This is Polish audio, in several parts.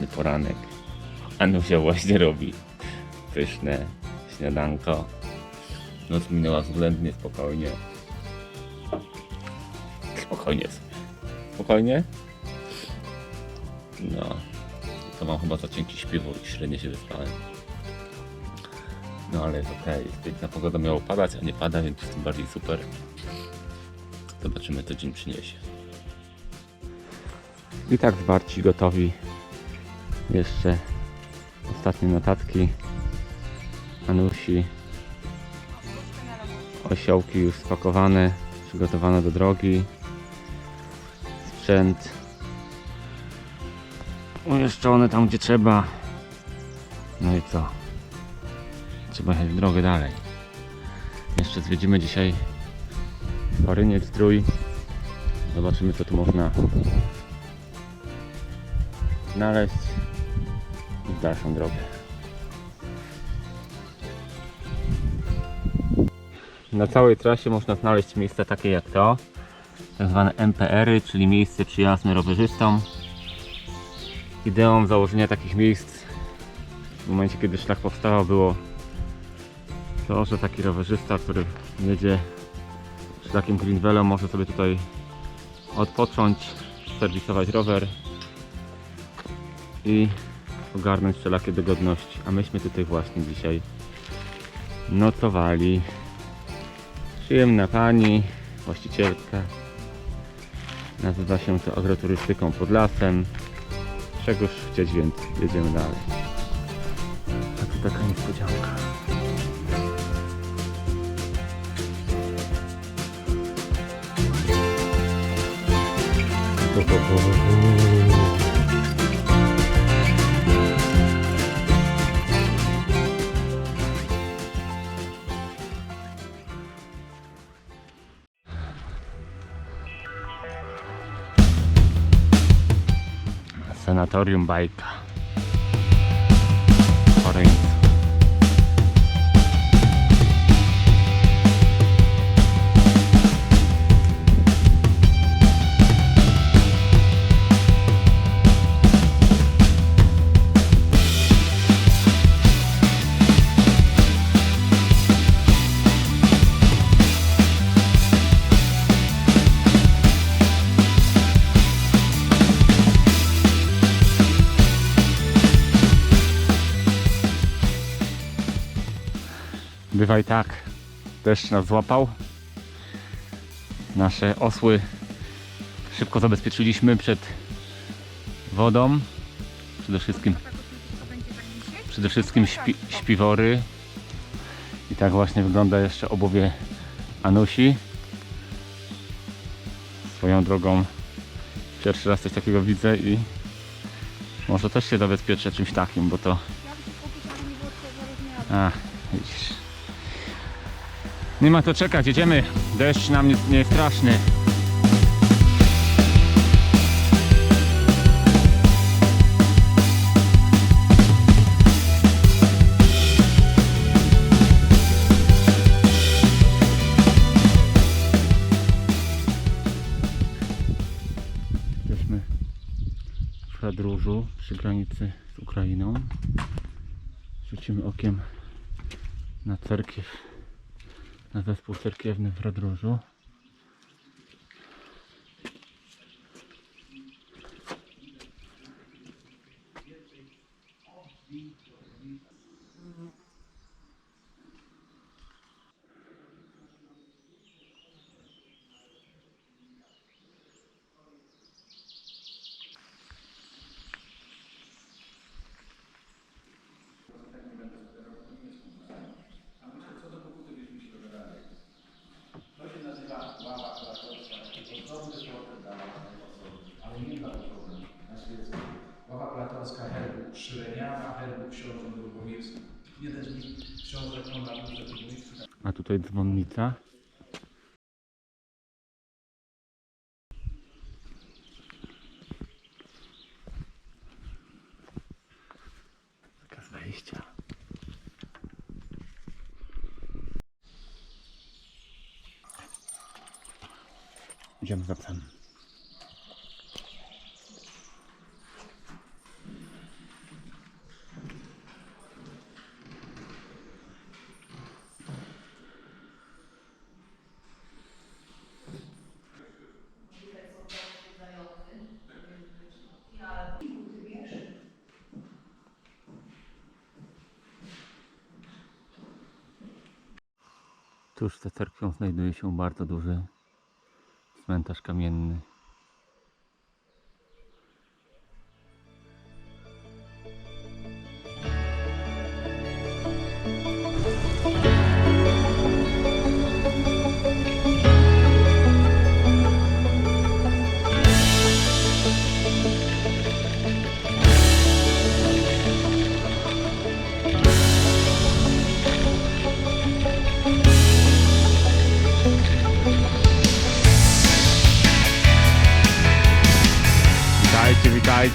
Jest słoneczny poranek. Anusia właśnie robi pyszne śniadanko. Noc minęła względnie spokojnie. Spokojnie. Spokojnie? No. To mam chyba za cienki śpiwór i średnio się wyspałem. No ale jest okej, jest piękna pogoda, miało padać, a nie pada, więc tym bardziej super. Zobaczymy co dzień przyniesie. I tak zwarci gotowi. Jeszcze ostatnie notatki. Anusi. Osiołki już spakowane, przygotowane do drogi. Sprzęt umieszczony tam gdzie trzeba. No i co? Trzeba jechać w drogę dalej. Jeszcze zwiedzimy dzisiaj Koryniec Trój. Zobaczymy co tu można znaleźć w dalszą drogę. Na całej trasie można znaleźć miejsca takie jak to, tak zwane MPR-y, czyli miejsce przyjazne rowerzystom. Ideą założenia takich miejsc w momencie kiedy szlak powstawał było to, że taki rowerzysta, który jedzie szlakiem Greenwellem może sobie tutaj odpocząć, serwisować rower i ogarnąć wszelakie dogodności. A myśmy tutaj właśnie dzisiaj nocowali. Przyjemna pani, właścicielka. Nazywa się to agroturystyką pod lasem. Czegoż chcieć więcej. Jedziemy dalej. A tu taka niespodzianka. Ho, ho, ho, ho, Sanatorium Bajka. Bywaj tak. Deszcz nas złapał. Nasze osły szybko zabezpieczyliśmy przed wodą. Przede wszystkim, przede wszystkim śpi, śpiwory. I tak właśnie wygląda jeszcze obuwie Anusi. Swoją drogą pierwszy raz coś takiego widzę i może też się zabezpieczę czymś takim, bo to... A, widzisz. Nie ma to czekać, jedziemy. Deszcz nam nie, nie straszny. Jesteśmy w Radróżu przy granicy z Ukrainą. Rzucimy okiem na cerkiew na zespół cerkiewny w Radróżu. Tutaj dzwonnica. Zakaz wejścia. Idziemy za psem. Tuż za cerkwią znajduje się bardzo duży cmentarz kamienny.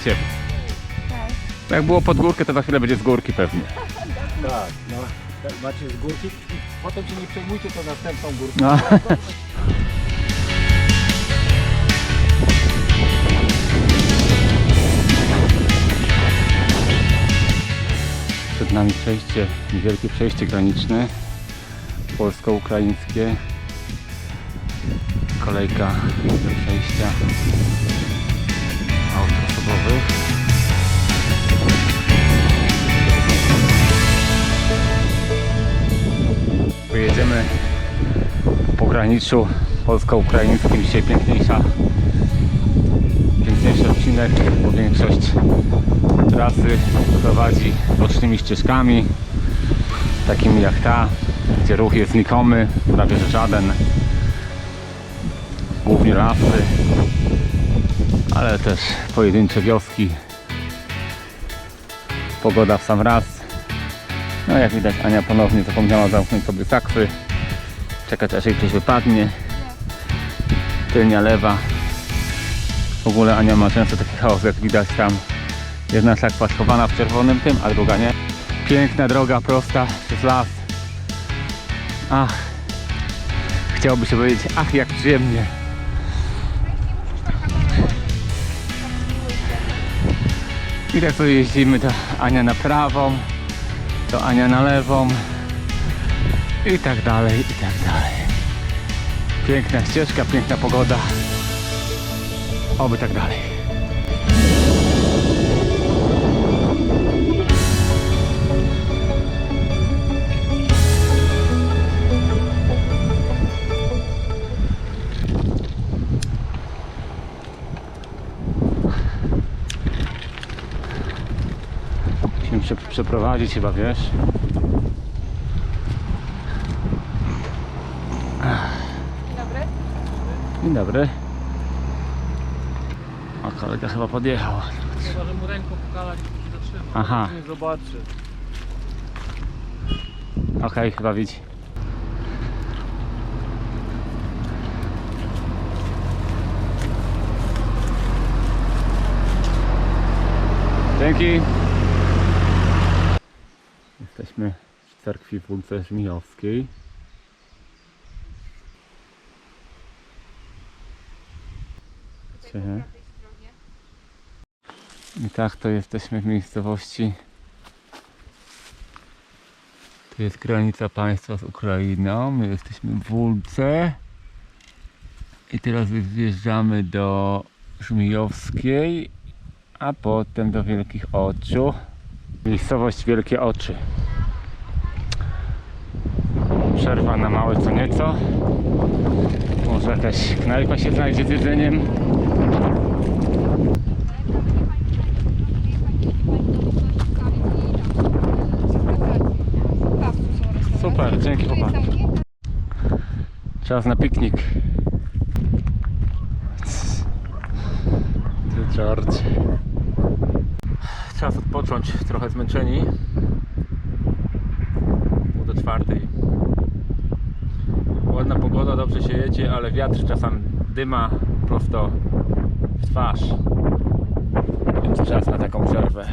Witajcie. Jak było pod górkę, to za chwilę będzie z górki pewnie. Tak, no. tak Macie z górki. Potem się nie przejmujcie, to następną górkę. No. Przed nami przejście, niewielkie przejście graniczne polsko-ukraińskie. Kolejka do przejścia osobowych. Pojedziemy w pograniczu polsko-ukraińskim. Dzisiaj piękniejsza, piękniejszy odcinek, bo większość trasy prowadzi bocznymi ścieżkami, takimi jak ta, gdzie ruch jest znikomy, prawie że żaden. Głównie lasy, ale też pojedyncze wioski. Pogoda w sam raz. No jak widać Ania ponownie zapomniała zamknąć sobie sakwy. Czekać aż jej coś wypadnie. Tylnia lewa. W ogóle Ania ma często taki chaos jak widać tam. Jedna sakwa schowana w czerwonym tym, a druga nie. Piękna droga prosta przez las. Ach. Chciałoby się powiedzieć, ach jak przyjemnie. I tak jeździmy, to Ania na prawą, to Ania na lewą i tak dalej, i tak dalej. Piękna ścieżka, piękna pogoda. Oby tak dalej. Przeprowadzić chyba, wiesz? Dobry. Dzień dobry. O, kolega chyba podjechał. Chyba, że mu ręką się zatrzyma. Aha. Nie zobaczy. Okej, chyba widzi. Dzięki. Jesteśmy w cerkwi w Łące Żmijowskiej. I tak to jesteśmy w miejscowości tu jest granica państwa z Ukrainą. My jesteśmy w Wólce. I teraz wjeżdżamy do Żmijowskiej, a potem do Wielkich Oczu. Miejscowość Wielkie Oczy. Przerwa na małe co nieco. Może jakaś knajpa się znajdzie z jedzeniem. Super, dzięki chłopaki. Czas na piknik. Ty George. Czas odpocząć, trochę zmęczeni. Pół do czwartej. Ładna pogoda, dobrze się jedzie, ale wiatr czasem dyma prosto w twarz. Więc czas na taką przerwę.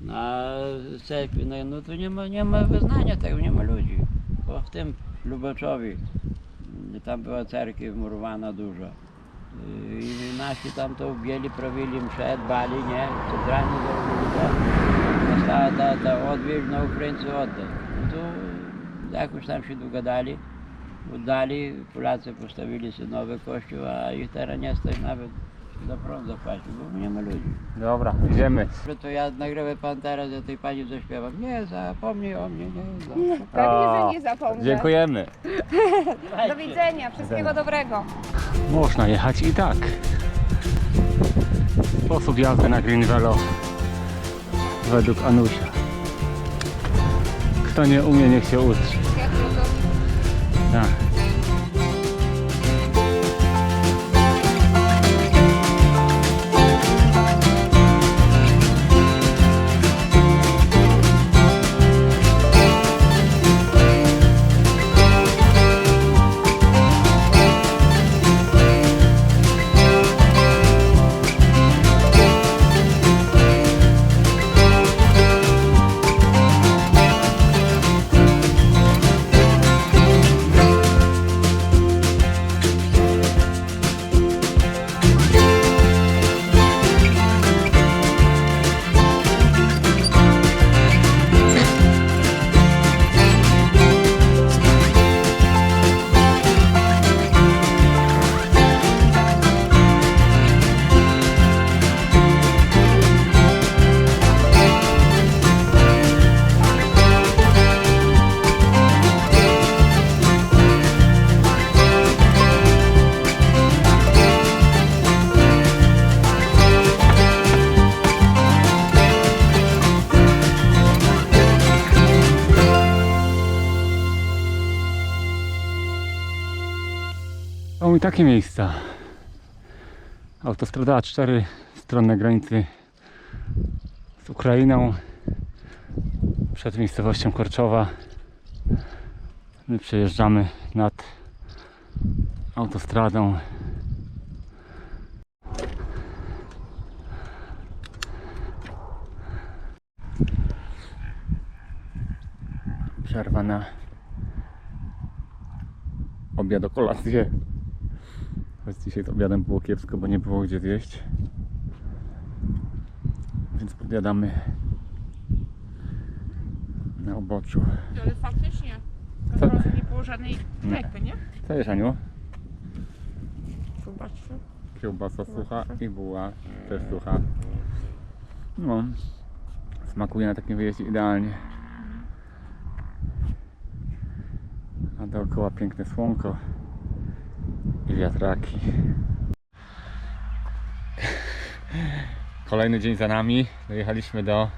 Na cerkwi, no, no to nie ma, nie ma wyznania tego, nie ma ludzi. Bo w tym Lubaczowi, mm, tam była cerkiew murowana dużo. Y, I nasi tam to bieli, prawili msze, dbali, nie? Centralnie zrobili to. Została ta, ta odwilż na Ukraińców oddać. No to jakoś tam się dogadali, oddali, Polacy postawili sobie nowy kościół, a ich teraz nie stać nawet za prąd zapłacić, bo nie ma ludzi. Dobra, idziemy. Że to ja nagrywaj pan teraz, ja tej pani zaśpiewam. Nie, zapomnij o mnie, nie. Za... Pewnie, że nie zapomnę. Dziękujemy. Do widzenia, wszystkiego dobrego. Można jechać i tak. Sposób jazdy na Green Velo według Anusia. Kto nie umie, niech się uczy. Tak. Takie miejsca. Autostrada A4, stronne granicy z Ukrainą, przed miejscowością Korczowa. My przejeżdżamy nad autostradą. Przerwa na obiad o kolację. Choć dzisiaj z obiadem było kiepsko, bo nie było gdzie zjeść. Więc podjadamy na oboczu. Ale faktycznie. Co? nie było żadnej Nie. knajpy, nie? Co jest Aniu? Zobaczcie. Kiełbasa sucha i buła też sucha. No, smakuje na takim wyjeździe idealnie. A dookoła piękne słonko i wiatraki. Kolejny dzień za nami. Dojechaliśmy do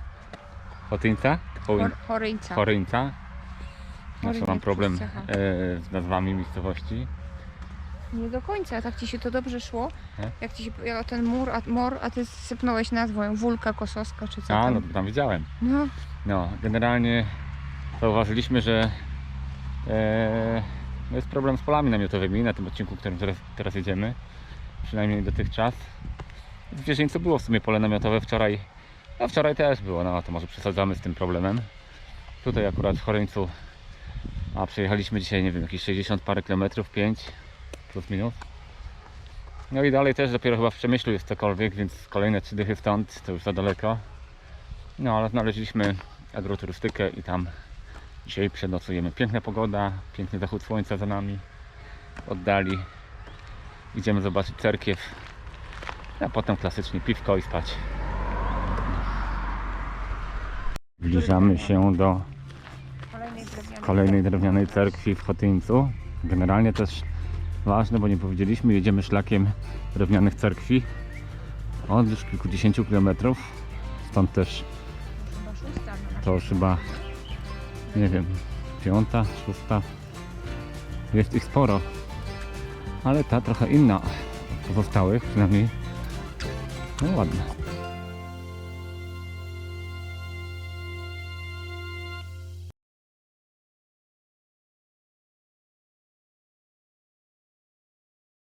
Chotyńca? Chołyn- Choryńca. Choryńca. Choryń mam problem e, z nazwami miejscowości. Nie do końca, tak ci się to dobrze szło. Nie? Jak ci się jak ten mur, a, mor, a ty sypnąłeś nazwą Wulka Kosowska czy co A, tam. no tam widziałem. No, No, generalnie zauważyliśmy, że e, no jest problem z polami namiotowymi na tym odcinku, którym teraz, teraz jedziemy. Przynajmniej dotychczas. W Wieżyńcu było w sumie pole namiotowe wczoraj. No wczoraj też było, no to może przesadzamy z tym problemem. Tutaj akurat w Choryńcu, a przejechaliśmy dzisiaj, nie wiem, jakieś 60 parę kilometrów, 5 plus minus. No i dalej też dopiero chyba w Przemyślu jest cokolwiek, więc kolejne trzy dychy stąd, to już za daleko. No ale znaleźliśmy agroturystykę i tam dzisiaj przenocujemy. Piękna pogoda, piękny zachód słońca za nami. Oddali. Idziemy zobaczyć cerkiew. A potem klasycznie piwko i spać. Zbliżamy się do kolejnej drewnianej. cerkwi w Chotyńcu. Generalnie też ważne, bo nie powiedzieliśmy, jedziemy szlakiem drewnianych cerkwi od już kilkudziesięciu kilometrów. Stąd też to już chyba, nie wiem, piąta, szósta. Jest ich sporo, ale ta trochę inna od pozostałych, przynajmniej no ładna.